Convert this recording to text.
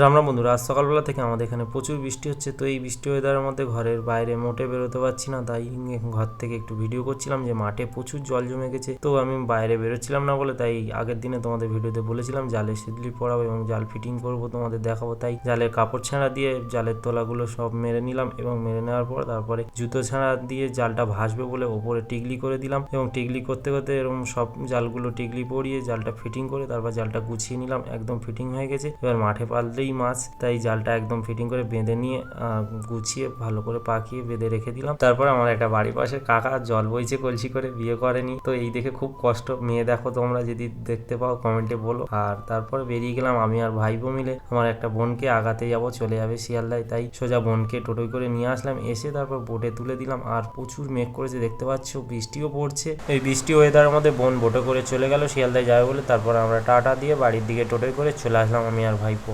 রামরা বন্ধুরা, আজ সকালবেলা থেকে আমাদের এখানে প্রচুর বৃষ্টি হচ্ছে। তো এই বৃষ্টি ওয়েদারের মধ্যে ঘরের বাইরে মোটে বেরোতে পারছি না, তাই ঘর থেকে একটু ভিডিও করছিলাম যে মাঠে প্রচুর জল জমে গেছে। তো আমি বাইরে বেরোচ্ছিলাম না বলে, তাই আগের দিনে তোমাদের ভিডিওতে বলেছিলাম জালে সিদলি পড়াবো এবং জাল ফিটিং করব তোমাদের দেখাবো। তাই জালের কাপড় ছাড়া দিয়ে জালের তোলাগুলো সব মেরে নিলাম এবং মেরে নেওয়ার পর তারপরে জুতো ছাড়া দিয়ে জালটা ভাসবে বলে ওপরে টিগলি করে দিলাম এবং টিগলি করতে করতে এরকম সব জালগুলো টিগলি পরিয়ে জালটা ফিটিং করে তারপর জালটা গুছিয়ে নিলাম, একদম ফিটিং হয়ে গেছে। এবার মাঠে পালতেই মাছ, তাই জালটা একদম ফিটিং করে বেঁধে নিয়ে গুছিয়ে ভালো করে পাকিয়ে বেঁধে রেখে দিলাম। তারপর আমার একটা বাড়ির পাশে কাকা জল বইছে, কলসি করে বিয়ে করেনি। তো এই দেখে খুব কষ্ট। মেয়ে দেখো তোমরা, যদি দেখতে পাও কমেন্টে বলো। আর তারপরে বেরিয়ে গেলাম আমি আর ভাইবো মিলে। আমার একটা বোনকে আগাতে যাব, চলে যাবে শিয়ালদায়। তাই সোজা বোনকে টোটোই করে নিয়ে আসলাম। এসে তারপর বোটে তুলে দিলাম। আর প্রচুর মেঘ করেছে, দেখতে পাচ্ছ? বৃষ্টিও পড়ছে। এই বৃষ্টি ওয়েদারের মধ্যে বোন বোটে করে চলে গেল, শিয়ালদায় যাবে বলে। তারপর আমরা টাটা দিয়ে বাড়ির দিকে টোটোই করে চলে আসলাম আমি আর ভাইপো।